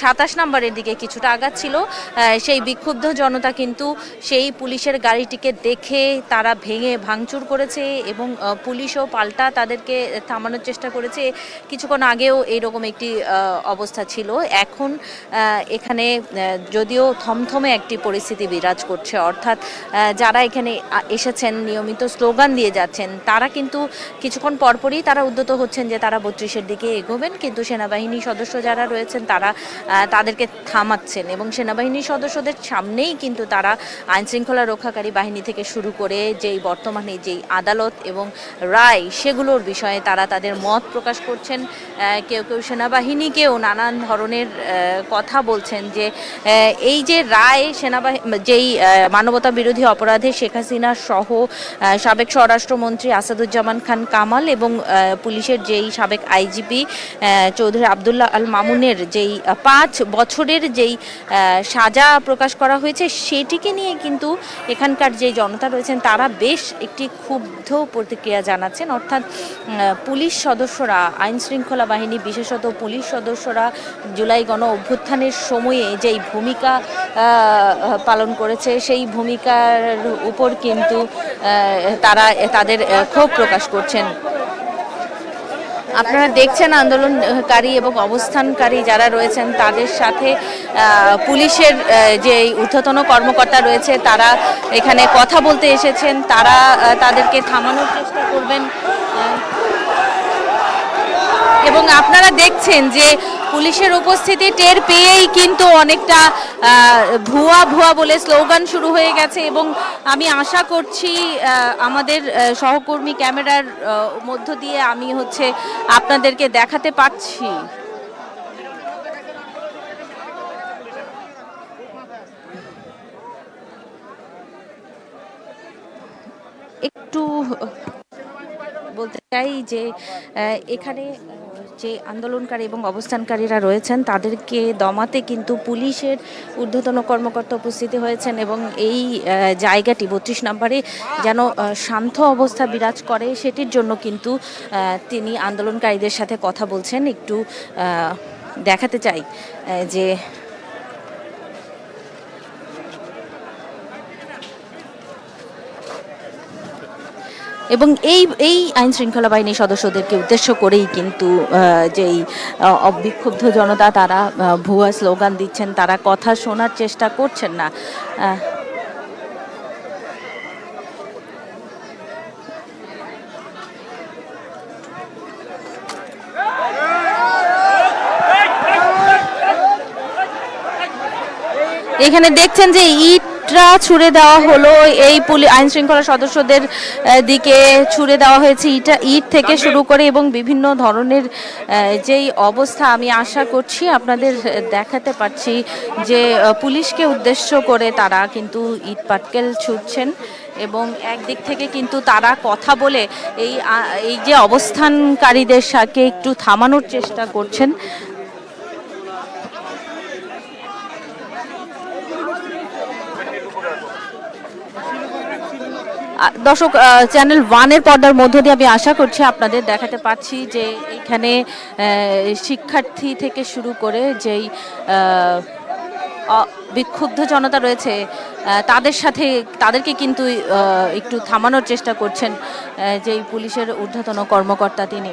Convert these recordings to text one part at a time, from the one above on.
সাতাশ নম্বরের দিকে কিছুটা আগাচ্ছিল। ছিল সেই বিক্ষুব্ধ জনতা কিন্তু সেই পুলিশের গাড়িটিকে দেখে তারা ভেঙে ভাঙচুর করেছে এবং পুলিশও পাল্টা তাদেরকে থামানোর চেষ্টা করেছে। কিছুক্ষণ আগেও এইরকম একটি অবস্থা ছিল। এখন এখানে যদিও থমথমে একটি পরিস্থিতি বিরাজ করছে, অর্থাৎ যারা এখানে এসেছেন, নিয়মিত স্লোগান দিয়ে যাচ্ছেন, তারা কিন্তু কিছুক্ষণ পরপরই তারা উদ্যত হচ্ছেন যে তারা বত্রিশের দিকে এগোবেন। কিন্তু সেনাবাহিনী সদস্য যারা রয়েছেন, তারা তাদেরকে থামাচ্ছেন এবং সেনাবাহিনীর সদস্যদের সামনেই কিন্তু তারা আইন শৃঙ্খলা রক্ষাকারী বাহিনী থেকে শুরু করে যেই বর্তমানে যেই আদালত এবং রায় সেগুলোর বিষয়ে তারা তাদের মত প্রকাশ করছেন। কেউ কেউ সেনাবাহিনীকেও নানান ধরনের কথা বলছেন যে এই যে রায় সেনাবাহিনী যেই মানবতা বিরোধী অপরাধে শেখ হাসিনা সহ সাবেক স্বরাষ্ট্রমন্ত্রী আসাদুজ্জামান খান কামাল এবং পুলিশের যেই সাবেক আইজিপি চৌধুরী আবদুল্লাহ আল মামুনের যেই পাঁচ বছরের যেই সাজা প্রকাশ করা হয়েছে সেটিকে নিয়ে কিন্তু এখানকার যে জনতা রয়েছেন তারা বেশ একটি ক্ষুব্ধ প্রতিক্রিয়া জানাচ্ছেন। অর্থাৎ পুলিশ সদস্যরা আইন শৃঙ্খলা বাহিনী বিশেষত পুলিশ সদস্যরা জুলাই গণ অভ্যুত্থানের সময়ে যেই ভূমিকা পালন করেছে সেই ভূমিকার উপর কিন্তু তারা, তাদের ক্ষোভ প্রকাশ করছেন। আপনারা দেখছেন আন্দোলনকারী এবং অবস্থানকারী যারা রয়েছেন, তাদের সাথে পুলিশের যে ঊর্ধ্বতন কর্মকর্তা রয়েছে, তারা এখানে কথা বলতে এসেছেন। তারা তাদেরকে থামানোর চেষ্টা করবেন। এবং আপনারা দেখছেন যে পুলিশের উপস্থিতি টের পেয়েই কিন্তু অনেকটা ভুয়া ভুয়া বলে স্লোগান শুরু হয়ে গেছে এবং আমি আশা করছি আমাদের সহকর্মী ক্যামেরার মধ্য দিয়ে আমি হচ্ছে আপনাদেরকে দেখাতে পাচ্ছি। একটু বলতে চাই যে এখানে যে আন্দোলনকারী এবং অবস্থানকারীরা রয়েছেন, তাদেরকে দমাতে কিন্তু পুলিশের ঊর্ধ্বতন কর্মকর্তা উপস্থিত হয়েছেন এবং এই জায়গাটি বত্রিশ নম্বরে যেন শান্ত অবস্থা বিরাজ করে, সেটির জন্য কিন্তু তিনি আন্দোলনকারীদের সাথে কথা বলছেন। একটু দেখাতে চাই যে এবং এই এই আইন শৃঙ্খলা বাহিনীর সদস্যদেরকে উদ্দেশ্য করেই কিন্তু যেই আহ, বিক্ষুব্ধ জনতা তারা ভুয়া স্লোগান দিচ্ছেন তারা কথা শোনার চেষ্টা করছেন না। এখানে দেখছেন যে ইটরা ছুড়ে দেওয়া হলো। এই পুলি আইন শৃঙ্খলা সদস্যদের দিকে ছুড়ে দেওয়া হয়েছে ইটা ইট থেকে শুরু করে এবং বিভিন্ন ধরনের যেই অবস্থা আমি আশা করছি আপনাদের দেখাতে পারছি যে পুলিশকে উদ্দেশ্য করে তারা কিন্তু ইট পাটকেল ছুটছেন এবং একদিক থেকে কিন্তু তারা কথা বলে এই এই যে অবস্থানকারীদের সাথে একটু থামানোর চেষ্টা করছেন। দর্শক চ্যানেল ওয়ানের পর্দার মধ্য দিয়ে আমি আশা করছি আপনাদের দেখাতে পাচ্ছি যে এখানে শিক্ষার্থী থেকে শুরু করে যেই বিক্ষুব্ধ জনতা রয়েছে তাদের সাথে, তাদেরকে কিন্তু একটু থামানোর চেষ্টা করছেন যেই পুলিশের ঊর্ধ্বতন কর্মকর্তা তিনি।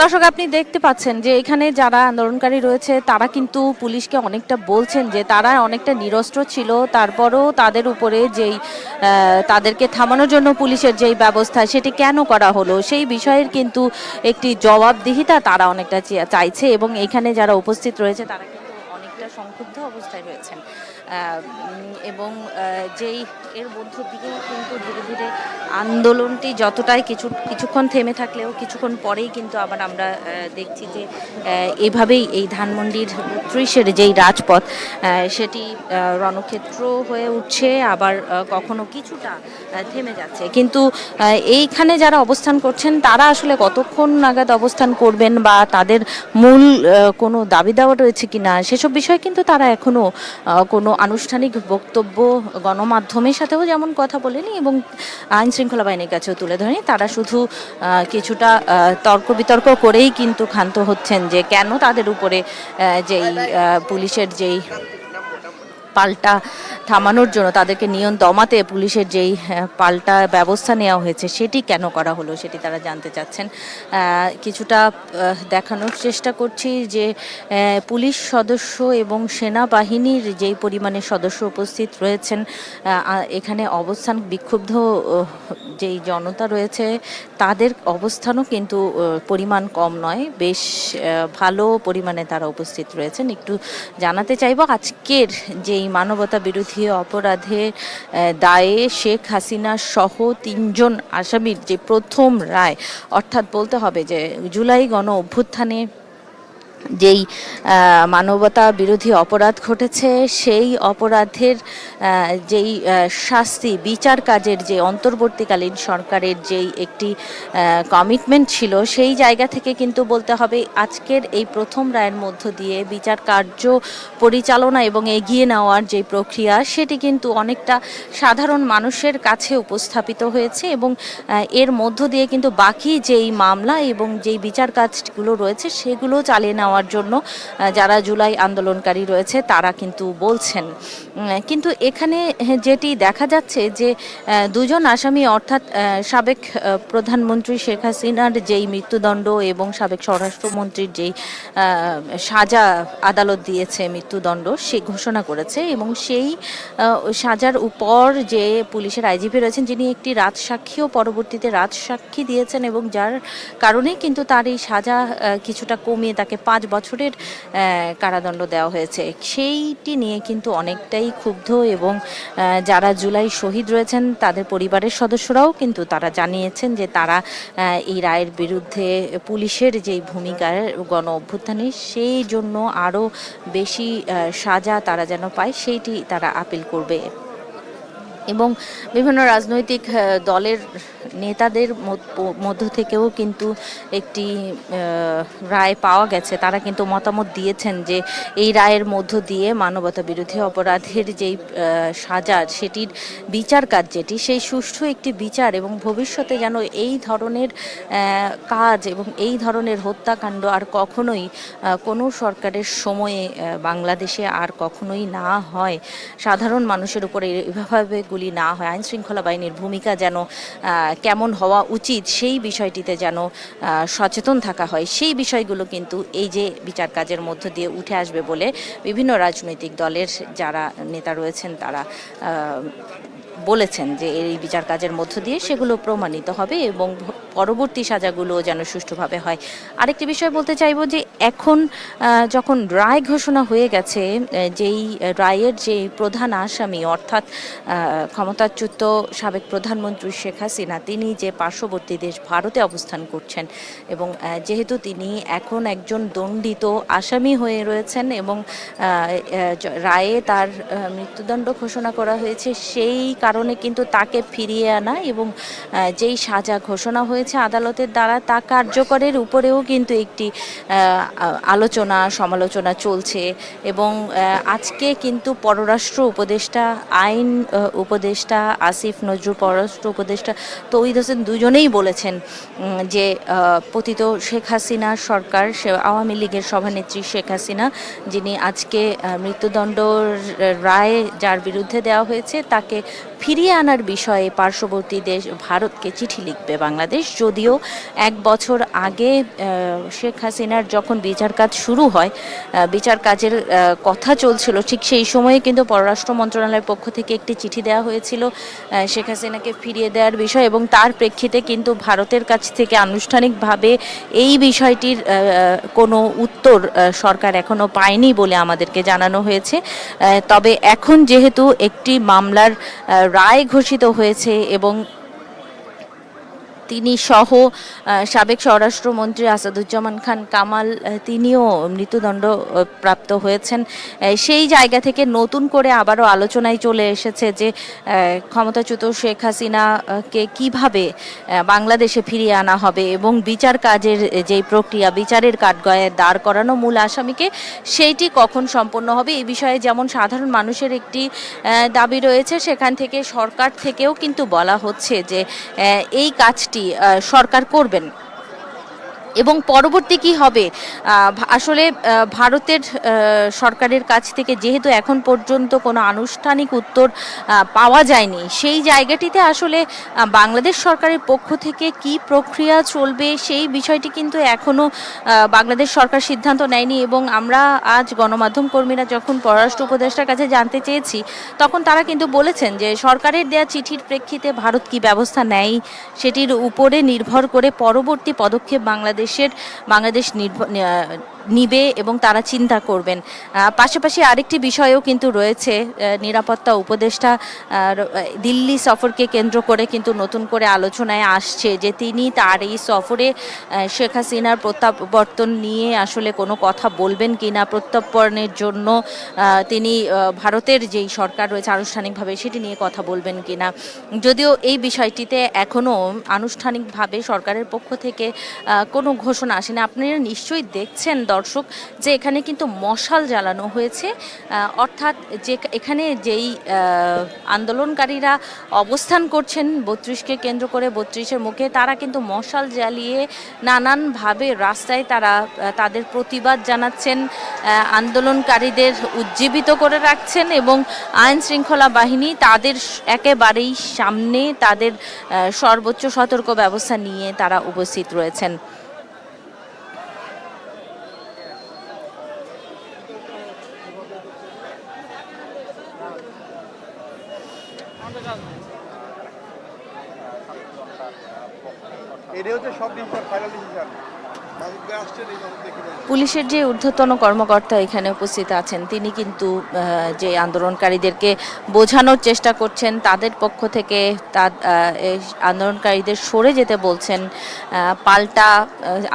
দর্শক, আপনি দেখতে পাচ্ছেন যে এখানে যারা আন্দোলনকারী রয়েছে, তারা কিন্তু পুলিশকে অনেকটা বলছেন যে তারা অনেকটা নিরস্ত্র ছিল। তারপরও তাদের উপরে যেই তাদেরকে থামানোর জন্য পুলিশের যেই ব্যবস্থা, সেটি কেন করা হলো, সেই বিষয়ের কিন্তু একটি জবাবদিহিতা তারা অনেকটা চাইছে এবং এখানে যারা উপস্থিত রয়েছে, তারা কিন্তু অনেকটা সংক্ষুব্ধ অবস্থায় রয়েছেন। এবং যেই এর মধ্য দিকে কিন্তু ধীরে ধীরে আন্দোলনটি যতটাই কিছু, কিছুক্ষণ থেমে থাকলেও কিছুক্ষণ পরেই কিন্তু আবার আমরা দেখছি যে এভাবেই এই ধানমন্ডির ত্রিশের যেই রাজপথ সেটি রণক্ষেত্র হয়ে উঠছে, আবার কখনো কিছুটা থেমে যাচ্ছে। কিন্তু এইখানে যারা অবস্থান করছেন, তারা আসলে কতক্ষণ নাগাদ অবস্থান করবেন বা তাদের মূল কোনো দাবি দাওয়া রয়েছে কি না সেসব বিষয়ে কিন্তু তারা এখনও কোনো আনুষ্ঠানিক বক্তব্য গণমাধ্যমের সাথেও যেমন কথা বলেনি এবং আইন শৃঙ্খলা বাহিনীর কাছেও তুলে ধরেনি, তারা শুধু কিছুটা তর্ক বিতর্ক করেই কিন্তু ক্ষান্ত হচ্ছেন যে কেন তাদের উপরে যেই পুলিশের যেই পাল্টা থামানোর জন্য তাদেরকে নিয়ন দমাতে পুলিশের যেই পাল্টা ব্যবস্থা নেওয়া হয়েছে সেটি কেন করা হলো সেটি তারা জানতে চাচ্ছেন। কিছুটা দেখানোর চেষ্টা করছি যে পুলিশ সদস্য এবং সেনাবাহিনীর যেই পরিমাণে সদস্য উপস্থিত রয়েছেন এখানে অবস্থান বিক্ষুব্ধ যেই জনতা রয়েছে, তাদের অবস্থানও কিন্তু পরিমাণ কম নয়। বেশ ভালো পরিমাণে তারা উপস্থিত রয়েছেন। একটু জানাতে চাইব আজকের যেই মানবতা বিরোধী অপরাধের দায়ে শেখ হাসিনা সহ তিনজন আসামির যে প্রথম রায়, অর্থাৎ বলতে হবে যে জুলাই গণ অভ্যুত্থানে যেই মানবতা বিরোধী অপরাধ ঘটেছে, সেই অপরাধের যেই শাস্তি, বিচার কাজের যে অন্তর্বর্তীকালীন সরকারের যেই একটি কমিটমেন্ট ছিল, সেই জায়গা থেকে কিন্তু বলতে হবে আজকের এই প্রথম রায়ের মধ্য দিয়ে বিচার কার্য পরিচালনা এবং এগিয়ে নেওয়ার যে প্রক্রিয়া, সেটি কিন্তু অনেকটা সাধারণ মানুষের কাছে উপস্থাপিত হয়েছে এবং এর মধ্য দিয়ে কিন্তু বাকি যেই মামলা এবং যেই বিচার কাজগুলো রয়েছে, সেগুলো চালিয়ে নেওয়ার জন্য যারা জুলাই আন্দোলনকারী রয়েছে, তারা কিন্তু বলছেন। কিন্তু এখানে যেটি দেখা যাচ্ছে যে দুজন আসামি, অর্থাৎ সাবেক প্রধানমন্ত্রী শেখ হাসিনার যেই মৃত্যুদণ্ড এবং সাবেক স্বরাষ্ট্রমন্ত্রীর যেই সাজা আদালত দিয়েছে মৃত্যুদণ্ড, সে ঘোষণা করেছে এবং সেই সাজার উপর যে পুলিশের আইজিপি রয়েছেন, যিনি একটি রাত সাক্ষীও পরবর্তীতে রাত সাক্ষী দিয়েছেন এবং যার কারণে কিন্তু তার এই সাজা কিছুটা কমিয়ে তাকে পাঁচ বছরের কারাদণ্ড দেওয়া হয়েছে। সেইটি নিয়ে কিন্তু অনেকটাই ক্ষুব্ধ এবং যারা জুলাই শহীদ রয়েছেন তাদের পরিবারের সদস্যরাও কিন্তু তারা জানিয়েছেন যে তারা এই রায়ের বিরুদ্ধে পুলিশের যেই ভূমিকার গণ অভ্যুত্থানে সেই জন্য আরও বেশি সাজা তারা যেন পায়, সেইটি তারা আপিল করবে। এবং বিভিন্ন রাজনৈতিক দলের নেতাদের মধ্য- থেকেও কিন্তু একটি রায় পাওয়া গেছে। তারা কিন্তু মতামত দিয়েছেন যে এই রায়ের মধ্য দিয়ে মানবতা বিরোধী অপরাধের যেই সাজা, সেটির বিচার কাজ যেটি সেই সুষ্ঠু একটি বিচার এবং ভবিষ্যতে যেন এই ধরনের কাজ এবং এই ধরনের হত্যাকাণ্ড আর কখনোই কোনো সরকারের সময়ে বাংলাদেশে আর কখনোই না হয়। সাধারণ মানুষের উপরে এভাবে গুলি না হয়, আইন শৃঙ্খলা বাহিনীর ভূমিকা যেন কেমন হওয়া উচিত সেই বিষয়টিতে যেন সচেতন থাকা হয়। সেই বিষয়গুলো কিন্তু এই যে বিচার কাজের মধ্য দিয়ে উঠে আসবে বলে বিভিন্ন রাজনৈতিক দলের যারা নেতা রয়েছেন তারা বলেছেন যে এই বিচার কাজের মধ্য দিয়ে সেগুলো প্রমাণিত হবে এবং পরবর্তী সাজাগুলো যেন সুষ্ঠুভাবে হয়। আরেকটি বিষয় বলতে চাইব যে এখন যখন রায় ঘোষণা হয়ে গেছে যেই রায়ের যে প্রধান আসামি, অর্থাৎ ক্ষমতাচ্যুত সাবেক প্রধানমন্ত্রী শেখ হাসিনা, তিনি যে পার্শ্ববর্তী দেশ ভারতে অবস্থান করছেন এবং যেহেতু তিনি এখন একজন দণ্ডিত আসামি হয়ে রয়েছেন এবং রায়ে তার মৃত্যুদণ্ড ঘোষণা করা হয়েছে, সেই কারণে কিন্তু তাকে ফিরিয়ে আনা এবং যেই সাজা ঘোষণা হয়েছে আদালতের দ্বারা তা কার্যকরের উপরেও কিন্তু একটি আলোচনা সমালোচনা চলছে এবং আজকে কিন্তু পররাষ্ট্র উপদেষ্টা আইন উপদেষ্টা আসিফ নজরুল পররাষ্ট্র উপদেষ্টা তৌহিদ হোসেন দুজনেই বলেছেন যে পতিত শেখ হাসিনার সরকার সে আওয়ামী লীগের সভানেত্রী শেখ হাসিনা যিনি আজকে আহ, মৃত্যুদণ্ড রায় যার বিরুদ্ধে দেওয়া হয়েছে তাকে ফিরিয়ে আনার বিষয়ে পার্শ্ববর্তী দেশ ভারতকে চিঠি লিখবে বাংলাদেশ। যদিও এক বছর আগে শেখ হাসিনার যখন বিচার কাজ শুরু হয় বিচার কাজের কথা চলছিল, ঠিক সেই সময়ে কিন্তু পররাষ্ট্র মন্ত্রণালয়ের পক্ষ থেকে একটি চিঠি দেওয়া হয়েছিল শেখ হাসিনাকে ফিরিয়ে দেওয়ার বিষয় এবং তার প্রেক্ষিতে কিন্তু ভারতের কাছ থেকে আনুষ্ঠানিকভাবে এই বিষয়টির কোনো উত্তর সরকার এখনও পায়নি বলে আমাদেরকে জানানো হয়েছে। তবে এখন যেহেতু একটি মামলার রায় ঘোষিত হয়েছে এবং তিনি সহ সাবেক স্বরাষ্ট্রমন্ত্রী আসাদুজ্জামান খান কামাল তিনিও মৃত্যুদণ্ড প্রাপ্ত হয়েছেন। সেই জায়গা থেকে নতুন করে আবারও আলোচনায় চলে এসেছে যে ক্ষমতাচ্যুত শেখ হাসিনাকে কীভাবে বাংলাদেশে ফিরিয়ে আনা হবে এবং বিচার কাজের যেই প্রক্রিয়া, বিচারের কাঠগয়ে দাঁড় করানো মূল আসামিকে, সেইটি কখন সম্পন্ন হবে? এই বিষয়ে যেমন সাধারণ মানুষের একটি দাবি রয়েছে, সেখান থেকে সরকার থেকেও কিন্তু বলা হচ্ছে যে এই কাজটি আহ, সরকার করবেন? এবং পরবর্তী কি হবে? আসলে ভারতের সরকারের কাছ থেকে যেহেতু এখন পর্যন্ত কোনো আনুষ্ঠানিক উত্তর পাওয়া যায়নি, সেই জায়গাটিতে আসলে বাংলাদেশ সরকারের পক্ষ থেকে কি প্রক্রিয়া চলবে সেই বিষয়টি কিন্তু এখনও বাংলাদেশ সরকার সিদ্ধান্ত নেয়নি এবং আমরা আজ গণমাধ্যম কর্মীরা যখন পররাষ্ট্র উপদেষ্টার কাছে জানতে চেয়েছি, তখন তারা কিন্তু বলেছেন যে সরকারের দেয়া চিঠির প্রেক্ষিতে ভারত কি ব্যবস্থা নেয়, সেটির উপরে নির্ভর করে পরবর্তী পদক্ষেপ বাংলাদেশের বাংলাদেশ নির্ভর নিবে এবং তারা চিন্তা করবেন। পাশাপাশি আরেকটি বিষয়ও কিন্তু রয়েছে নিরাপত্তা উপদেষ্টা দিল্লি সফরকে কেন্দ্র করে কিন্তু নতুন করে আলোচনায় আসছে যে তিনি তার এই সফরে শেখ হাসিনার প্রত্যাবর্তন নিয়ে আসলে কোনো কথা বলবেন কি না প্রত্যর্পণের জন্য তিনি ভারতের যেই সরকার রয়েছে আনুষ্ঠানিকভাবে সেটি নিয়ে কথা বলবেন কি না যদিও এই বিষয়টিতে এখনও আনুষ্ঠানিকভাবে সরকারের পক্ষ থেকে কোনো ঘোষণা আসেনি। আপনারা নিশ্চয়ই দেখছেন দর্শক, যে এখানে কিন্তু মশাল জ্বালানো হয়েছে। অর্থাৎ যে এখানে যেই আন্দোলনকারীরা অবস্থান করছেন, বত্রিশকে কেন্দ্র করে বত্রিশের মুখে, তারা কিন্তু মশাল জ্বালিয়ে নানানভাবে রাস্তায় তারা তাদের প্রতিবাদ জানাচ্ছেন আন্দোলনকারীদের উজ্জীবিত করে রাখছেন এবং আইন শৃঙ্খলা বাহিনী তাদের একেবারেই সামনে তাদের সর্বোচ্চ সতর্ক ব্যবস্থা নিয়ে তারা উপস্থিত রয়েছেন। পুলিশের যে ঊর্ধ্বতন কর্মকর্তা এখানে উপস্থিত আছেন, তিনি কিন্তু যে আন্দোলনকারীদেরকে বোঝানোর চেষ্টা করছেন, তাদের পক্ষ থেকে তার আন্দোলনকারীদের সরে যেতে বলছেন পাল্টা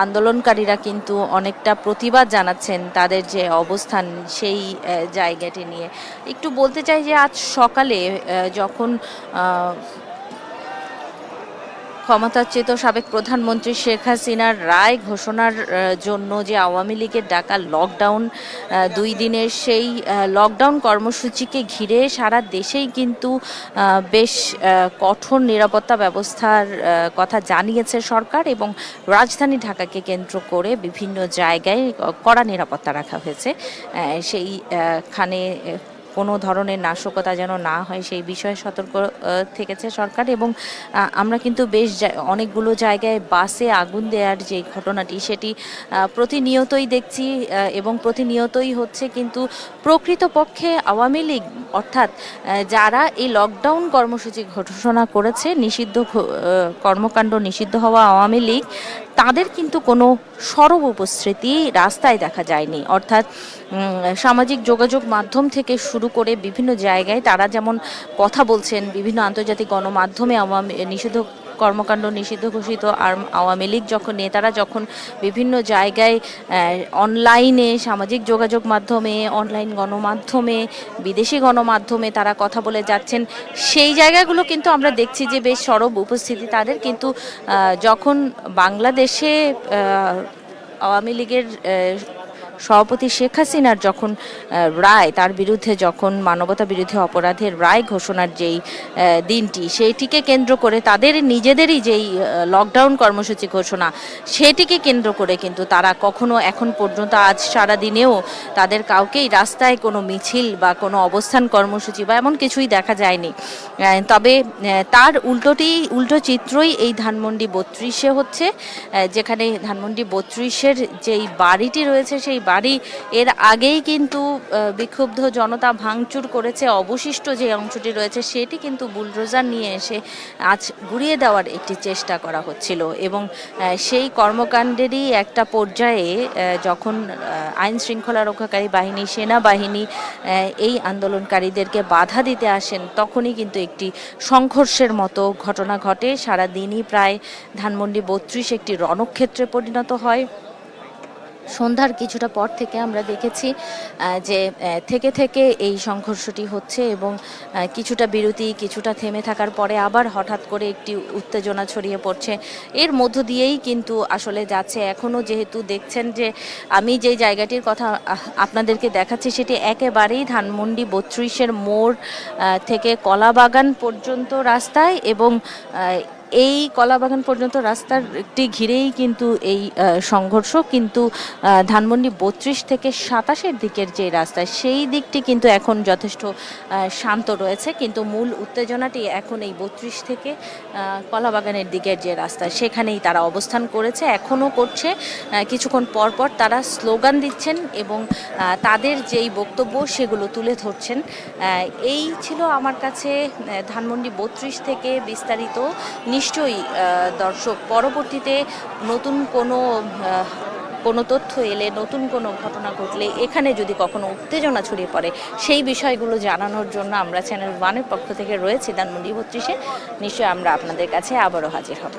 আন্দোলনকারীরা কিন্তু অনেকটা প্রতিবাদ জানাচ্ছেন তাদের যে অবস্থান সেই জায়গাটি নিয়ে। একটু বলতে চাই যে আজ সকালে যখন ক্ষমতাচ্যুত সাবেক প্রধানমন্ত্রী শেখ হাসিনার রায় ঘোষণার জন্য যে আওয়ামী লীগের ডাকা লকডাউন দুই দিনের সেই লকডাউন কর্মসূচিকে ঘিরে সারা দেশেই কিন্তু বেশ কঠোর নিরাপত্তা ব্যবস্থার কথা জানিয়েছে সরকার এবং রাজধানী ঢাকাকে কেন্দ্র করে বিভিন্ন জায়গায় কড়া নিরাপত্তা রাখা হয়েছে। সেইখানে কোনো ধরনের নাশকতা যেন না হয়, সেই বিষয়ে সতর্ক থেকেছে সরকার এবং আমরা কিন্তু বেশ অনেকগুলো জায়গায় বাসে আগুন দেওয়ার যে ঘটনাটি সেটি প্রতিনিয়তই দেখছি এবং প্রতিনিয়তই হচ্ছে কিন্তু প্রকৃতপক্ষে আওয়ামী লীগ, অর্থাৎ যারা এই লকডাউন কর্মসূচি ঘোষণা করেছে, নিষিদ্ধ কর্মকাণ্ড নিষিদ্ধ হওয়া আওয়ামী লীগ, তাদের কিন্তু কোনো সরব উপস্থিতি রাস্তায় দেখা যায়নি। অর্থাৎ সামাজিক যোগাযোগ মাধ্যম থেকে শুরু করে বিভিন্ন জায়গায় তারা যেমন কথা বলছেন, বিভিন্ন আন্তর্জাতিক গণমাধ্যমে আওয়ামী, নিষিদ্ধ কর্মকাণ্ড নিষিদ্ধ ঘোষিত আর আওয়ামী লীগ যখন, নেতারা যখন বিভিন্ন জায়গায় অনলাইনে সামাজিক যোগাযোগ মাধ্যমে অনলাইন গণমাধ্যমে, বিদেশি গণমাধ্যমে তারা কথা বলে যাচ্ছেন, সেই জায়গাগুলো কিন্তু আমরা দেখছি যে বেশ সরব উপস্থিতি তাদের। কিন্তু যখন বাংলাদেশে আওয়ামী লীগের সভাপতি শেখ হাসিনার যখন রায়, তার বিরুদ্ধে যখন মানবতা বিরোধী অপরাধের রায় ঘোষণার যেই দিনটি সেইটিকে কেন্দ্র করে তাদের নিজেদেরই যেই লকডাউন কর্মসূচি ঘোষণা, সেটিকে কেন্দ্র করে কিন্তু তারা কখনো এখন পর্যন্ত আজ সারা দিনেও তাদের কাউকেই রাস্তায় কোনো মিছিল বা কোনো অবস্থান কর্মসূচি বা এমন কিছুই দেখা যায়নি। তবে তার উল্টোটি, উল্টো চিত্রই এই ধানমন্ডি বত্রিশে হচ্ছে যেখানে ধানমন্ডি বত্রিশের যেই বাড়িটি রয়েছে, সেই বাড়ি। এর আগেই কিন্তু বিক্ষুব্ধ জনতা ভাঙচুর করেছে, অবশিষ্ট যে অংশটি রয়েছে সেটি কিন্তু বুলডোজার নিয়ে এসে আজ গুড়িয়ে দেওয়ার একটি চেষ্টা করা হচ্ছিল। এবং সেই কর্মকাণ্ডেরই একটা পর্যায়ে যখন আইন শৃঙ্খলা রক্ষাকারী বাহিনী, সেনাবাহিনী এই আন্দোলনকারীদেরকে বাধা দিতে আসেন, তখনই কিন্তু একটি সংঘর্ষের মতো ঘটনা ঘটে। সারা দিনই প্রায় ধানমন্ডি বত্রিশ একটি রণক্ষেত্রে পরিণত হয়। সন্ধ্যার কিছুটা পর থেকে আমরা দেখেছি যে থেকে থেকে এই সংঘর্ষটি হচ্ছে এবং কিছুটা বিরতি, কিছুটা থেমে থাকার পরে আবার হঠাৎ করে একটি উত্তেজনা ছড়িয়ে পড়ছে। এর মধ্য দিয়েই কিন্তু আসলে যাচ্ছে। এখনও যেহেতু দেখছেন যে, আমি যেই জায়গাটির কথা আপনাদেরকে দেখাচ্ছি, সেটি একেবারেই ধানমন্ডি বত্রিশের মোড় থেকে কলাবাগান পর্যন্ত রাস্তায় এবং এই কলাবাগান পর্যন্ত রাস্তারটি ঘিরেই কিন্তু এই সংঘর্ষ, কিন্তু ধানমন্ডি বত্রিশ থেকে সাতাশের দিকের যে রাস্তা, সেই দিকটি কিন্তু এখন যথেষ্ট শান্ত রয়েছে। কিন্তু মূল উত্তেজনাটি এখন এই বত্রিশ থেকে কলাবাগানের দিকের যে রাস্তা, সেখানেই তারা অবস্থান করেছে। এখনও করছে কিছুক্ষণ পর পর তারা স্লোগান দিচ্ছেন এবং তাদের যেই বক্তব্য সেগুলো তুলে ধরছেন। এই ছিল আমার কাছে ধানমন্ডি বত্রিশ থেকে বিস্তারিত। নিশ্চয়ই দর্শক, পরবর্তীতে নতুন কোনো কোনো তথ্য এলে, নতুন কোনো ঘটনা ঘটলে, এখানে যদি কখনো উত্তেজনা ছড়িয়ে পড়ে, সেই বিষয়গুলো জানানোর জন্য আমরা চ্যানেল ওয়ানের পক্ষ থেকে রয়েছি দানমন্ডি বত্রিশে। নিশ্চয়ই আমরা আপনাদের কাছে আবারও হাজির হব।